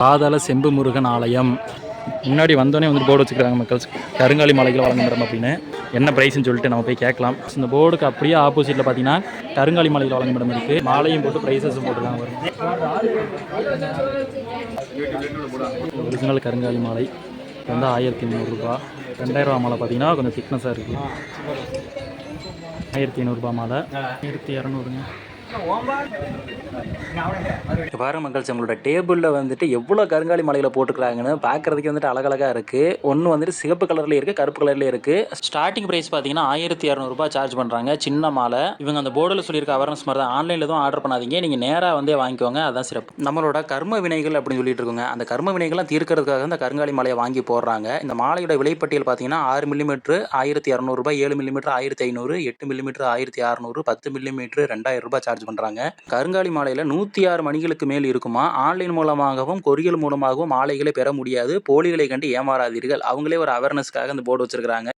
பாதாள செம்பு முருகன் ஆலயம். முன்னாடி வந்தோடனே வந்து போர்டு வச்சுக்கிறாங்க மக்கள். கருங்காலி மலைகள் வழங்குறோம் அப்படின்னு. என்ன ப்ரைஸ்னு சொல்லிட்டு நம்ம போய் கேட்கலாம். இந்த போர்டுக்கு அப்படியே ஆப்போசிட்டில் பார்த்தீங்கன்னா கருங்காலி மலையில் வழங்குமிடம் இருக்குது மாலையும் போட்டு ப்ரைஸஸும் போட்டுருக்காங்க வரும். ஒரிஜினல் கருங்காலி மாலை. வந்து ஆயிரத்தி முந்நூறுரூபா ரெண்டாயிரம் ரூபா மாலை பார்த்தீங்கன்னா கொஞ்சம் திக்னஸாக இருக்குது ஆயிரத்தி ஐநூறுரூபா மாலை. ஆயிரத்தி இரநூறுங்க. பாருங்க மக்கள்ஸ் உங்களோட டேபிளில் வந்துட்டு எவ்வளோ கருங்காலி மலையில் போட்டுக்கிறாங்கன்னு பார்க்குறதுக்கு வந்துட்டு அழகழகாக இருக்குது ஒன்று வந்துட்டு சிவப்பு கலர்லேயே இருக்குது கருப்பு கலர்லேயே இருக்குது ஸ்டார்டிங் ப்ரைஸ் பார்த்தீங்கன்னா ஆயிரத்தி இரநூறுபா சார்ஜ் பண்ணுறாங்க சின்ன மாலை. இவங்க அந்த போர்டில் சொல்லியிருக்க அவேர்னஸ் மாதிரி தான். ஆன்லைனில் எதுவும் ஆர்டர் பண்ணாதீங்க. நீங்கள் நேராக வந்தே வாங்கிக்கோங்க. அதுதான் சிறப்பு. நம்மளோட கர்ம வினைகள் அப்படின்னு சொல்லிட்டு இருக்கோங்க. அந்த கர்ம வினைகள்லாம் தீர்க்கறதுக்காக அந்த கருங்காலி மாலையை வாங்கி போடுறாங்க. இந்த மாலையோட விலைப்பட்டியல் பார்த்தீங்கன்னா ஆறு மில்லிமீட்ரு ஆயிரத்தி இரநூறுபா ஏழு மில்லிமீட்டர் ஆயிரத்தி ஐநூறு எட்டு மில்லிமீட்டர் ஆயிரத்தி அறநூறு பத்து மில்லிமீட்டர் ரெண்டாயிரம் ரூபாய் சார்ஜ் பண்ணுறாங்க கருங்காலி மாலையில் நூற்றி ஆறு மணிகளுக்கு மேல் இருக்குமா? ஆன்லைன் மூலமாகவும் கொரியல் மூலமாகவும் ஆலைகளை பெற முடியாது. போலிகளை கண்டு ஏமாறாதீர்கள். அவங்களே ஒரு அவேர்னஸ்க்காக அந்த போர்டு வச்சிருக்காங்க